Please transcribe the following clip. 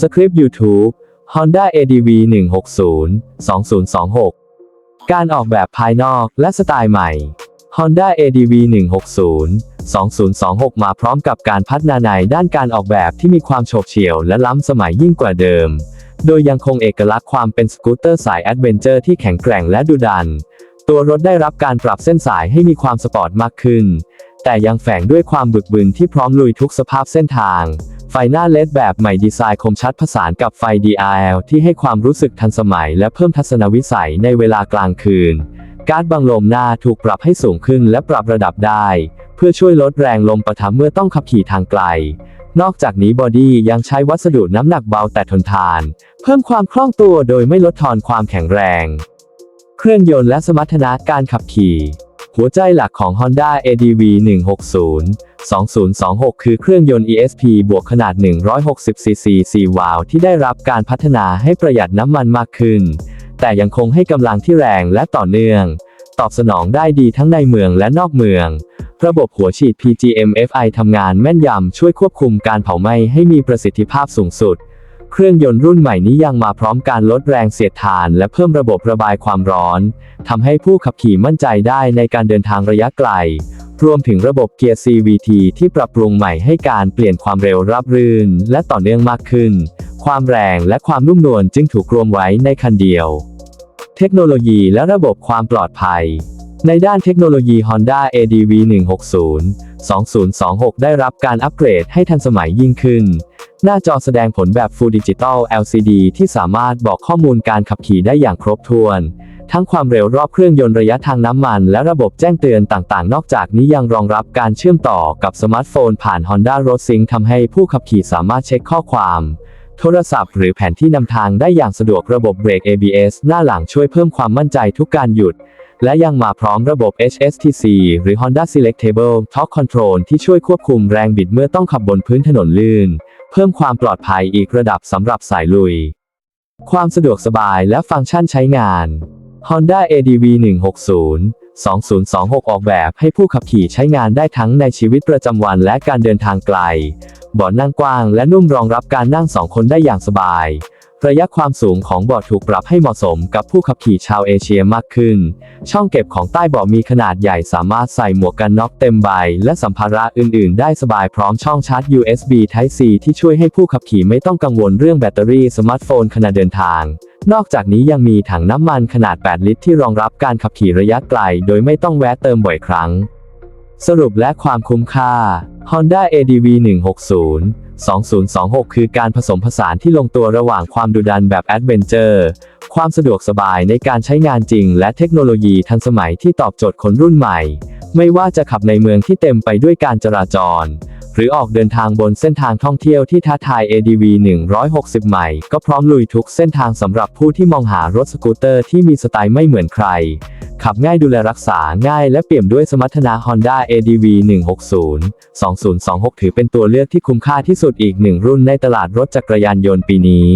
สคริปต์ YouTube Honda ADV 160 2026 การออกแบบภายนอกและสไตล์ใหม่ Honda ADV 160 2026 มาพร้อมกับการพัฒนาในด้านการออกแบบที่มีความโฉบเฉี่ยวและล้ำสมัยยิ่งกว่าเดิม โดยยังคงเอกลักษณ์ความเป็นสกูตเตอร์สายแอดเวนเจอร์ที่แข็งแกร่งและดุดัน ตัวรถได้รับการปรับเส้นสายให้มีความสปอร์ตมากขึ้น แต่ยังแฝงด้วยความบึกบึนที่พร้อมลุยทุกสภาพเส้นทาง ไฟหน้าเลดแบบใหม่ดีไซน์คมชัดผสานกับไฟ DRL ที่ให้ความรู้สึกทันสมัยและเพิ่มทัศนวิสัยในเวลากลางคืน การ์ดบังลมหน้าถูกปรับให้สูงขึ้นและปรับระดับได้ เพื่อช่วยลดแรงลมปะทะเมื่อต้องขับขี่ทางไกล นอกจากนี้บอดี้ยังใช้วัสดุน้ำหนักเบาแต่ทนทาน เพิ่มความคล่องตัวโดยไม่ลดทอนความแข็งแรง เครื่องยนต์และสมรรถนะการขับขี่ หัวใจหลักของ Honda ADV 160 2026 คือเครื่องยนต์ ESP บวกขนาด 160cc 4วาล์วที่ได้รับการพัฒนาให้ประหยัดน้ำมันมากขึ้น แต่ยังคงให้กำลังที่แรงและต่อเนื่อง ตอบสนองได้ดีทั้งในเมืองและนอกเมือง ระบบหัวฉีด PGM-FI ทำงานแม่นยำช่วยควบคุมการเผาไหม้ให้มีประสิทธิภาพสูงสุด เครื่องยนต์รุ่นใหม่นี้ยังมาพร้อมการลดแรงเสียดทาน และเพิ่มระบบระบายความร้อนทำให้ผู้ขับขี่มั่นใจได้ในการเดินทางระยะไกล รวมถึงระบบเกียร์ CVT ที่ปรับปรุงใหม่ให้การเปลี่ยนความเร็วราบรื่น และต่อเนื่องมากขึ้น ความแรงและความนุ่มนวลจึงถูกรวมไว้ในคันเดียว เทคโนโลยีและระบบความปลอดภัยในด้านเทคโนโลยี Honda ADV 160 2026 ได้รับการอัปเกรดให้ทันสมัยยิ่งขึ้น หน้าจอแสดงผลแบบ Full Digital LCD ที่สามารถบอกข้อมูลการขับขี่ได้อย่างครบถ้วน ทั้งความเร็วรอบเครื่องยนต์ระยะทางน้ำมัน และระบบแจ้งเตือนต่างๆ นอกจากนี้ยังรองรับการเชื่อมต่อกับสมาร์ทโฟนผ่าน Honda Road Sync ทำให้ผู้ขับขี่สามารถเช็คข้อความ โทรศัพท์หรือแผนที่นำทางได้อย่างสะดวกระบบเบรก ABS หน้าหลังช่วยเพิ่มความมั่นใจทุกการหยุด และยังมาพร้อมระบบ HSTC หรือ Honda Selectable Torque Control ที่ช่วยควบคุมแรงบิดเมื่อต้องขับบนพื้นถนนลื่น เพิ่มความปลอดภัยอีกระดับสำหรับสายลุย ความสะดวกสบายและฟังก์ชันใช้งาน Honda ADV 160 2026 ออกแบบให้ผู้ขับขี่ใช้งานได้ทั้งในชีวิตประจำวันและการเดินทางไกลเบาะนั่งกว้างและนุ่มรองรับการนั่งสองคนได้อย่างสบาย ระยะความสูงของเบาะถูกปรับให้เหมาะสมกับผู้ขับขี่ชาวเอเชียมากขึ้น ช่องเก็บของใต้เบาะมีขนาดใหญ่สามารถใส่หมวกกันน็อกเต็มใบ และสัมภาระอื่น ๆ ได้สบายพร้อมช่องชาร์จ USB Type C ที่ช่วยให้ผู้ขับขี่ไม่ต้องกังวลเรื่องแบตเตอรี่สมาร์ทโฟนขณะเดินทาง นอกจากนี้ยังมีถังน้ำมันขนาด 8 ลิตร ที่รองรับการขับขี่ระยะไกล โดยไม่ต้องแวะเติมบ่อยครั้ง สรุปและความคุ้มค่า Honda ADV 160 2026 คือการผสมผสานที่ลงตัวระหว่างความดุดันแบบแอดเวนเจอร์ ความสะดวกสบายในการใช้งานจริง และเทคโนโลยีทันสมัยที่ตอบโจทย์คนรุ่นใหม่ ไม่ว่าจะขับในเมืองที่เต็มไปด้วยการจราจร หรือออกเดินทางบนเส้นทางท่องเที่ยวที่ท้าทาย ADV 160 ใหม่ ก็พร้อมลุยทุกเส้นทางสำหรับผู้ที่มองหารถสกูตเตอร์ที่มีสไตล์ไม่เหมือนใคร ขับง่ายดูแลรักษาง่ายและเปี่ยมด้วยสมรรถนะ Honda ADV 160 2026 ถือเป็นตัวเลือกที่คุ้มค่าที่สุดอีกหนึ่งรุ่นในตลาดรถจักรยานยนต์ปีนี้